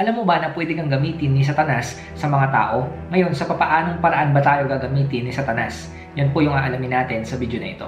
Alam mo ba na pwede kang gamitin ni Satanas sa mga tao? Ngayon, sa papaanong paraan ba tayo gagamitin ni Satanas? Yan po yung aalamin natin sa video na ito.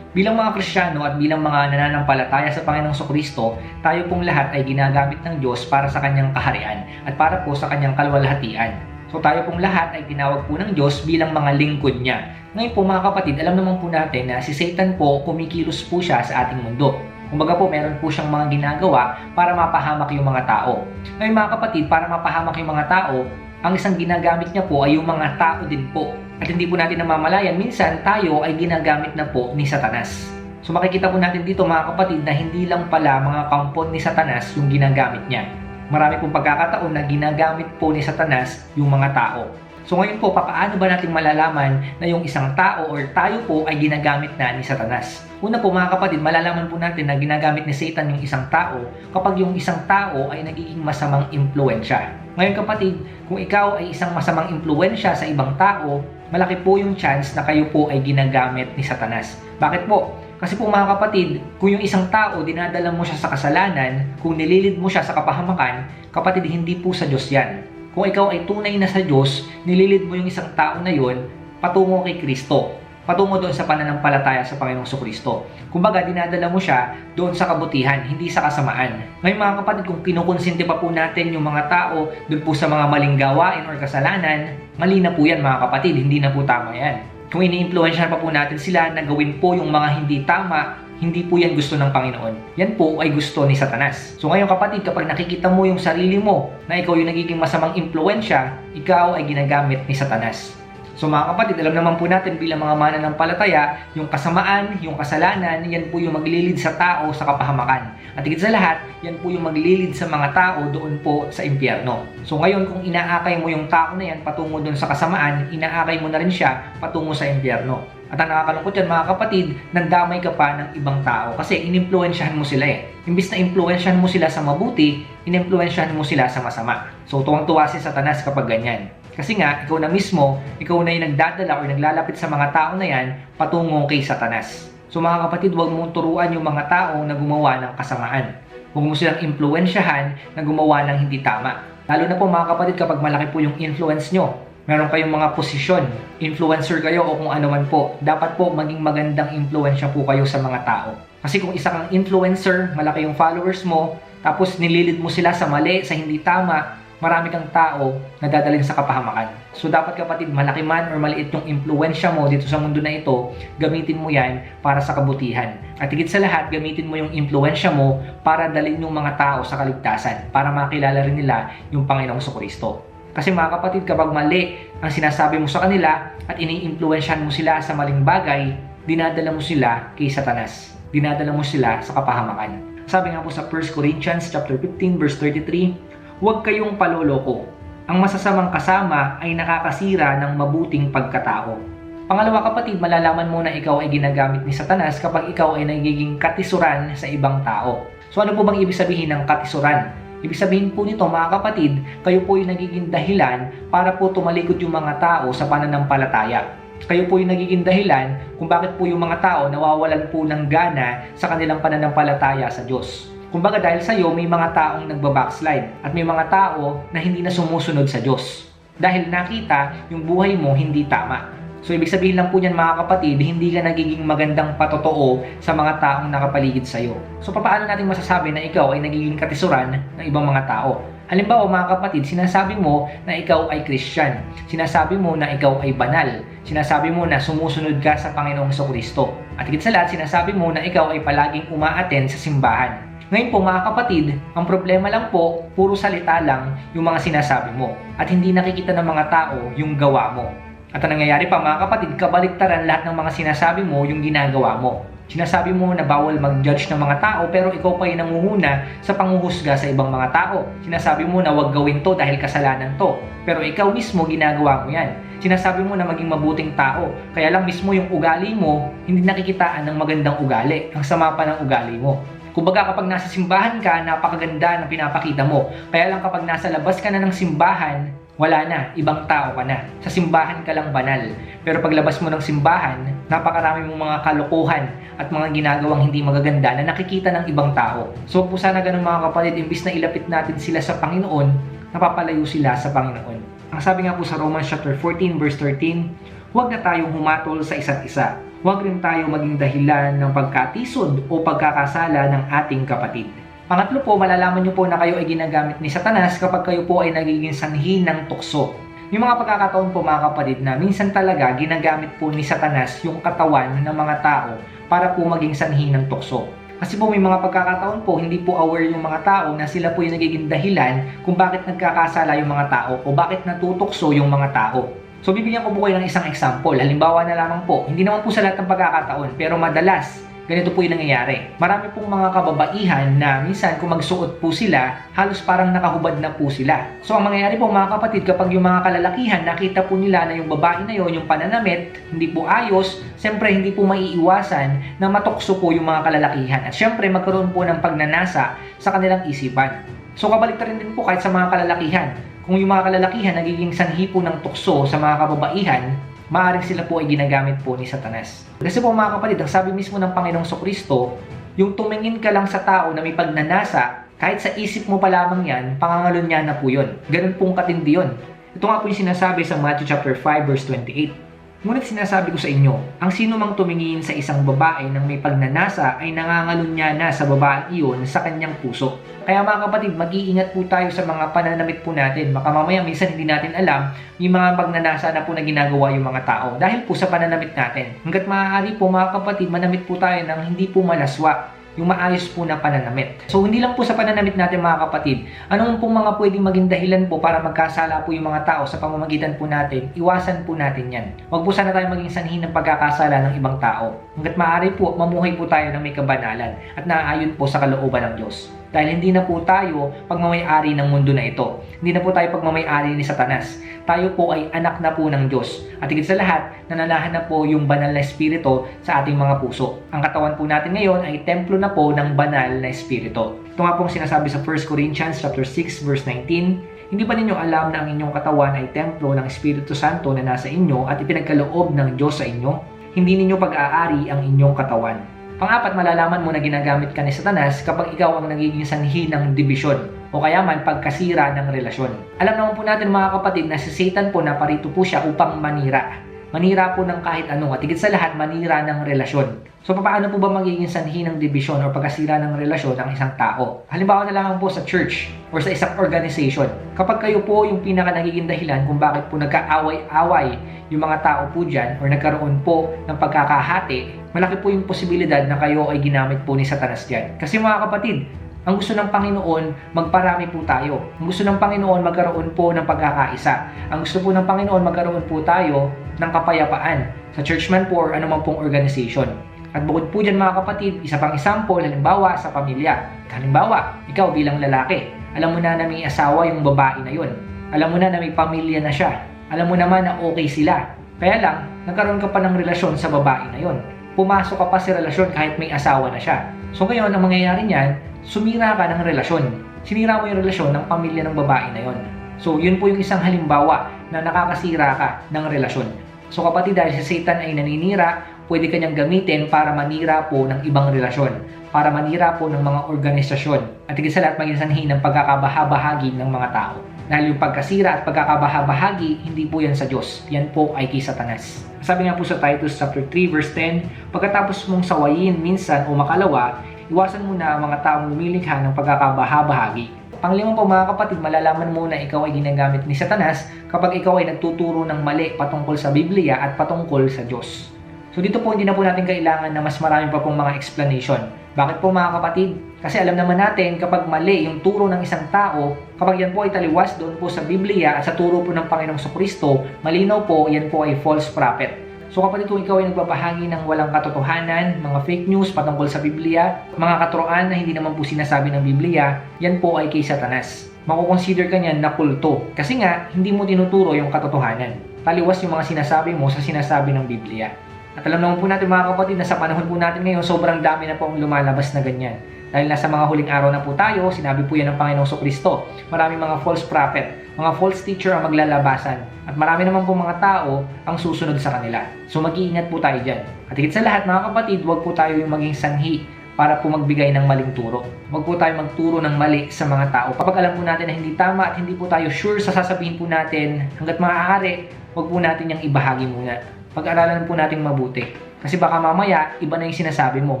Bilang mga Kristiyano at bilang mga nananampalataya sa Panginoong Kristo, tayo pong lahat ay ginagamit ng Diyos para sa kanyang kaharian at para po sa kanyang kalwalhatian. So tayo pong lahat ay tinawag po ng Diyos bilang mga lingkod niya. Ngayon po mga kapatid, alam naman po natin na si Satan po kumikilos po siya sa ating mundo. Kumbaga po, meron po siyang mga ginagawa para mapahamak yung mga tao. Ngayon mga kapatid, para mapahamak yung mga tao, ang isang ginagamit niya po ay yung mga tao din po. At hindi po natin namamalayan, minsan tayo ay ginagamit na po ni Satanas. So makikita po natin dito mga kapatid na hindi lang pala mga kampon ni Satanas yung ginagamit niya. Marami pong pagkakataon na ginagamit po ni Satanas yung mga tao. So ngayon po, papaano ba natin malalaman na yung isang tao or tayo po ay ginagamit na ni Satanas? Una po mga kapatid, malalaman po natin na ginagamit ni Satan yung isang tao kapag yung isang tao ay nagiging masamang impluensya. Ngayon kapatid, kung ikaw ay isang masamang impluensya sa ibang tao, malaki po yung chance na kayo po ay ginagamit ni Satanas. Bakit po? Kasi po mga kapatid, kung yung isang tao dinadala mo siya sa kasalanan, kung nililid mo siya sa kapahamakan, kapatid hindi po sa Diyos yan kung ikaw ay tunay na sa Diyos, nililid mo yung isang tao na yon patungo kay Kristo. Patungo doon sa pananampalataya sa Panginoong Kristo. Kumbaga, dinadala mo siya doon sa kabutihan, hindi sa kasamaan. Ngayon mga kapatid, kung kinukonsinti pa po natin yung mga tao doon po sa mga maling gawain or kasalanan, mali na po yan mga kapatid, hindi na po tama yan. Kung ini-influensyahan pa po natin sila na gawin po yung mga hindi tama, hindi po yan gusto ng Panginoon. Yan po ay gusto ni Satanas. So ngayon kapatid, kapag nakikita mo yung sarili mo na ikaw yung nagiging masamang impluensya, ikaw ay ginagamit ni Satanas. So mga kapatid, alam naman po natin bilang mga mananampalataya, yung kasamaan, yung kasalanan, yan po yung maglilid sa tao sa kapahamakan. At higit sa lahat, yan po yung maglilid sa mga tao doon po sa impyerno. So ngayon, kung inaakay mo yung tao na yan patungo doon sa kasamaan, inaakay mo na rin siya patungo sa impyerno. At ang nakakalungkot yan mga kapatid, nagdamay ka pa ng ibang tao kasi inimpluensyahan mo sila eh. Imbis na impluensyahan mo sila sa mabuti, inimpluensyahan mo sila sa masama. So tuwang-tuwa si Satanas kapag ganyan. Kasi nga, ikaw na mismo, ikaw na yung nagdadala o naglalapit sa mga tao na yan patungo kay Satanas. So mga kapatid, huwag mong turuan yung mga tao na gumawa ng kasamaan. Huwag mo silang impluensyahan na gumawa ng hindi tama. Lalo na po mga kapatid kapag malaki po yung influence nyo meron kayong mga posisyon, influencer kayo o kung ano man po, dapat po maging magandang influensya po kayo sa mga tao. Kasi kung isa kang influencer, malaki yung followers mo, tapos nililid mo sila sa mali, sa hindi tama, marami kang tao na dadalhin sa kapahamakan. So dapat kapatid, malaki man or maliit yung impluensya mo dito sa mundo na ito, gamitin mo yan para sa kabutihan. At higit sa lahat, gamitin mo yung impluensya mo para dalhin yung mga tao sa kaligtasan, para makilala rin nila yung Panginoong Kristo. Kasi mga kapatid, kapag mali ang sinasabi mo sa kanila at ini-influensyahan mo sila sa maling bagay, dinadala mo sila kay Satanas. Dinadala mo sila sa kapahamakan. Sabi nga po sa 1 Corinthians chapter 15 verse 33, Huwag kayong paloloko. Ang masasamang kasama ay nakakasira ng mabuting pagkatao. Pangalawa kapatid, malalaman mo na ikaw ay ginagamit ni Satanas kapag ikaw ay nagiging katisuran sa ibang tao. So ano po bang ibig sabihin ng katisuran? Ibig sabihin po nito mga kapatid, kayo po yung nagiging dahilan para po tumalikod yung mga tao sa pananampalataya. Kayo po yung nagiging dahilan kung bakit po yung mga tao nawawalan po ng gana sa kanilang pananampalataya sa Diyos. Kumbaga dahil sa iyo may mga taong nagbabackslide at may mga tao na hindi na sumusunod sa Diyos. Dahil nakita yung buhay mo hindi tama. So, ibig sabihin lang po niyan mga kapatid, hindi ka nagiging magandang patotoo sa mga taong nakapaligid sa iyo. So, paano natin masasabi na ikaw ay nagiging katisuran ng ibang mga tao? Halimbawa mga kapatid, sinasabi mo na ikaw ay Christian. Sinasabi mo na ikaw ay banal. Sinasabi mo na sumusunod ka sa Panginoong Kristo. At higit sa lahat, sinasabi mo na ikaw ay palaging umaaten sa simbahan. Ngayon po mga kapatid, ang problema lang po, puro salita lang yung mga sinasabi mo. At hindi nakikita ng mga tao yung gawa mo. At ang nangyayari pa mga kapatid, kabaliktaran lahat ng mga sinasabi mo yung ginagawa mo. Sinasabi mo na bawal mag-judge ng mga tao pero ikaw pa yung nanguhuna sa panguhusga sa ibang mga tao. Sinasabi mo na wag gawin to dahil kasalanan to. Pero ikaw mismo ginagawa mo yan. Sinasabi mo na maging mabuting tao. Kaya lang mismo yung ugali mo, hindi nakikitaan ng magandang ugali. Ang sama pa ng ugali mo. Kumbaga kapag nasa simbahan ka, napakaganda ng pinapakita mo. Kaya lang kapag nasa labas ka na ng simbahan, wala na, ibang tao ka na. Sa simbahan ka lang banal. Pero paglabas mo ng simbahan, napakarami mong mga kalokohan at mga ginagawang hindi magaganda na nakikita ng ibang tao. So po sana ganun mga kapatid, imbis na ilapit natin sila sa Panginoon, napapalayo sila sa Panginoon. Ang sabi nga po sa Romans chapter 14 verse 13, huwag na tayong humatol sa isa't isa. Huwag rin tayo maging dahilan ng pagkatisod o pagkakasala ng ating kapatid. Pangatlo po, malalaman niyo po na kayo ay ginagamit ni Satanas kapag kayo po ay nagiging sanhi ng tukso. May mga pagkakataon po mga kapatid na minsan talaga ginagamit po ni Satanas yung katawan ng mga tao para po maging sanhi ng tukso. Kasi po may mga pagkakataon po hindi po aware yung mga tao na sila po yung nagiging dahilan kung bakit nagkakasala yung mga tao o bakit natutukso yung mga tao. So bibigyan ko po kayo ng isang example. Halimbawa na lamang po, hindi naman po sa lahat ng pagkakataon pero madalas ganito po yung nangyayari. Marami pong mga kababaihan na minsan kung magsuot po sila, halos parang nakahubad na po sila. So ang mangyayari po mga kapatid, kapag yung mga kalalakihan nakita po nila na yung babae na yon, yung pananamit, hindi po ayos, siyempre hindi po maiiwasan na matukso po yung mga kalalakihan. At siyempre magkaroon po ng pagnanasa sa kanilang isipan. So kabalik rin din po kahit sa mga kalalakihan. Kung yung mga kalalakihan nagiging sanhi po ng tukso sa mga kababaihan, maaaring sila po ay ginagamit po ni Satanas. Kasi po mga kapatid, ang sabi mismo ng Panginoong Kristo, yung tumingin ka lang sa tao na may pagnanasa, kahit sa isip mo pa lamang yan, pangangalon niya na po yun. Ganun pong katindi yun. Ito nga po yung sinasabi sa Matthew chapter 5 verse 28. Ngunit sinasabi ko sa inyo, ang sino mang tumingin sa isang babae ng may pagnanasa ay nangangalun niya na sa babae iyon sa kanyang puso. Kaya mga kapatid, mag-iingat po tayo sa mga pananamit po natin. Baka mamaya minsan hindi natin alam yung mga pagnanasa na po na ginagawa yung mga tao dahil po sa pananamit natin. Hanggat maaari po mga kapatid, manamit po tayo ng hindi po malaswa yung maayos po na pananamit. So hindi lang po sa pananamit natin mga kapatid, anong pong mga pwedeng maging dahilan po para magkasala po yung mga tao sa pamamagitan po natin, iwasan po natin yan. Huwag po sana tayo maging sanhi ng pagkakasala ng ibang tao. Hanggat maaari po, mamuhay po tayo ng may kabanalan at naaayon po sa kalooban ng Diyos. Dahil hindi na po tayo pagmamayari ng mundo na ito. Hindi na po tayo pagmamayari ni Satanas. Tayo po ay anak na po ng Diyos. At higit sa lahat, nananahan na po yung banal na espiritu sa ating mga puso. Ang katawan po natin ngayon ay templo na po ng banal na espiritu. Ito nga pong sinasabi sa 1 Corinthians chapter 6 verse 19, hindi ba ninyo alam na ang inyong katawan ay templo ng Espiritu Santo na nasa inyo at ipinagkaloob ng Diyos sa inyo? Hindi ninyo pag-aari ang inyong katawan. Pang-apat, malalaman mo na ginagamit ka ni Satanas kapag ikaw ang nagiging sanhi ng dibisyon o kaya man pagkasira ng relasyon. Alam naman po natin mga kapatid na si Satan po na parito po siya upang manira. Manira po ng kahit ano at higit sa lahat manira ng relasyon. So paano po ba magiging sanhi ng dibisyon o pagkasira ng relasyon ng isang tao? Halimbawa na lamang po sa church or sa isang organization. Kapag kayo po yung pinaka nagiging dahilan kung bakit po nagkaaway-away yung mga tao po dyan or nagkaroon po ng pagkakahati, malaki po yung posibilidad na kayo ay ginamit po ni Satanas dyan. Kasi mga kapatid, ang gusto ng Panginoon, magparami po tayo. Ang gusto ng Panginoon, magkaroon po ng pagkakaisa. Ang gusto po ng Panginoon, magkaroon po tayo ng kapayapaan sa churchman po or anumang pong organization. At bukod po dyan mga kapatid, isa pang example, halimbawa sa pamilya. Halimbawa, ikaw bilang lalaki, alam mo na na may asawa yung babae na yun. Alam mo na na may pamilya na siya. Alam mo naman na okay sila. Kaya lang, nagkaroon ka pa ng relasyon sa babae na yun. Pumasok ka pa sa relasyon kahit may asawa na siya. So ngayon, ang mangyayari niyan, sumira ka ng relasyon. Sinira mo yung relasyon ng pamilya ng babae na yon. So, yun po yung isang halimbawa na nakakasira ka ng relasyon. So, kapatid, dahil si Satan ay naninira, pwede kanyang gamitin para manira po ng ibang relasyon, para manira po ng mga organisasyon, at higit sa lahat maging sanhi ng pagkakabahabahagi ng mga tao. Dahil yung pagkasira at pagkakabahabahagi, hindi po yan sa Diyos. Yan po ay kay Satanas. Sabi nga po sa Titus chapter 3 verse 10, pagkatapos mong sawayin minsan o makalawa, iwasan mo na ang mga taong lumilikha ng pagkakabahabahagi. Panglimang po mga kapatid, malalaman mo na ikaw ay ginagamit ni Satanas kapag ikaw ay nagtuturo ng mali patungkol sa Biblia at patungkol sa Diyos. So dito po hindi na po natin kailangan na mas marami pa pong mga explanation. Bakit po mga kapatid? Kasi alam naman natin kapag mali yung turo ng isang tao, kapag yan po ay taliwas doon po sa Biblia at sa turo po ng Panginoong Kristo, malinaw po yan po ay false prophet. So kapatid kung ikaw ay nagbabahagi ng walang katotohanan, mga fake news patungkol sa Biblia, mga katuroan na hindi naman po sinasabi ng Biblia, yan po ay kay Satanas. Makukonsider ka niyan na kulto. Kasi nga, hindi mo tinuturo yung katotohanan. Taliwas yung mga sinasabi mo sa sinasabi ng Biblia. At alam naman po natin mga kapatid na sa panahon po natin ngayon, sobrang dami na po ang lumalabas na ganyan. Dahil nasa mga huling araw na po tayo, sinabi po yan ng Panginoong Kristo. Maraming mga false prophet, Mga false teacher ang maglalabasan at marami naman po mga tao ang susunod sa kanila. So mag-iingat po tayo dyan. At higit sa lahat mga kapatid, huwag po tayo yung maging sanhi para po magbigay ng maling turo. Huwag po tayo magturo ng mali sa mga tao. Kapag alam po natin na hindi tama at hindi po tayo sure sa sasabihin po natin, hanggat maaari, huwag po natin yung ibahagi muna. Pag-aralan po natin mabuti. Kasi baka mamaya, iba na yung sinasabi mo,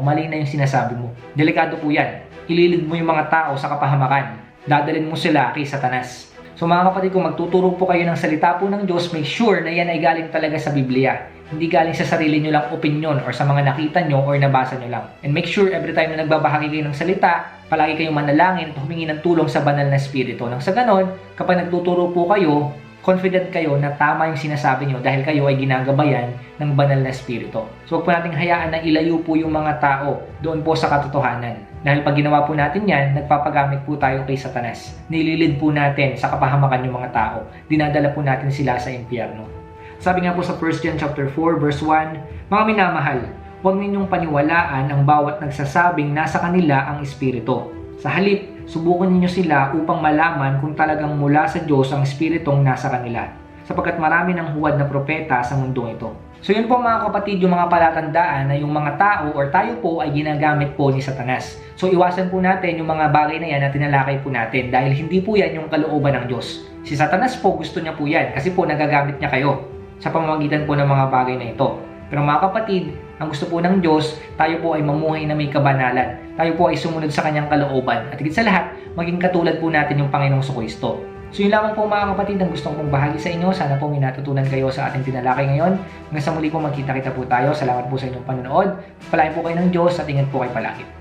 mali na yung sinasabi mo. Delikado po yan. Ililid mo yung mga tao sa kapahamakan. Dadalin mo sila kay Satanas. So mga kapatid, kung magtuturo po kayo ng salita po ng Diyos, make sure na yan ay galing talaga sa Biblia. Hindi galing sa sarili nyo lang opinion or sa mga nakita nyo or nabasa nyo lang. And make sure every time na nagbabahagi kayo ng salita, palagi kayong manalangin at humingi ng tulong sa banal na spirito. Nang sa ganon, kapag nagtuturo po kayo, confident kayo na tama yung sinasabi nyo dahil kayo ay ginagabayan ng banal na spirito. So huwag po nating hayaan na ilayo po yung mga tao doon po sa katotohanan. Dahil pag ginawa po natin yan, nagpapagamit po tayo kay Satanas. Nililid po natin sa kapahamakan yung mga tao. Dinadala po natin sila sa impyerno. Sabi nga po sa 1 John chapter 4 verse 1, Mga minamahal, huwag ninyong paniwalaan ang bawat nagsasabing nasa kanila ang espiritu. Sa halip, subukan ninyo sila upang malaman kung talagang mula sa Diyos ang espiritong nasa kanila. Sapagkat marami ng huwad na propeta sa mundong ito. So yun po mga kapatid, yung mga palatandaan na yung mga tao or tayo po ay ginagamit po ni Satanas. So iwasan po natin yung mga bagay na yan na tinalakay po natin dahil hindi po yan yung kalooban ng Diyos. Si Satanas po gusto niya po yan kasi po nagagamit niya kayo sa pamamagitan po ng mga bagay na ito. Pero mga kapatid, ang gusto po ng Diyos, tayo po ay mamuhay na may kabanalan. Tayo po ay sumunod sa kanyang kalooban. At higit sa lahat, maging katulad po natin yung Panginoong Kristo. So yun lamang po mga kapatid ang gustong kong bahagi sa inyo. Sana po may natutunan kayo sa ating tinalakay ngayon. Hanggang sa muli po magkita-kita po tayo. Salamat po sa inyong panonood. Palain po kayo ng Diyos at ingat po kayo palagi.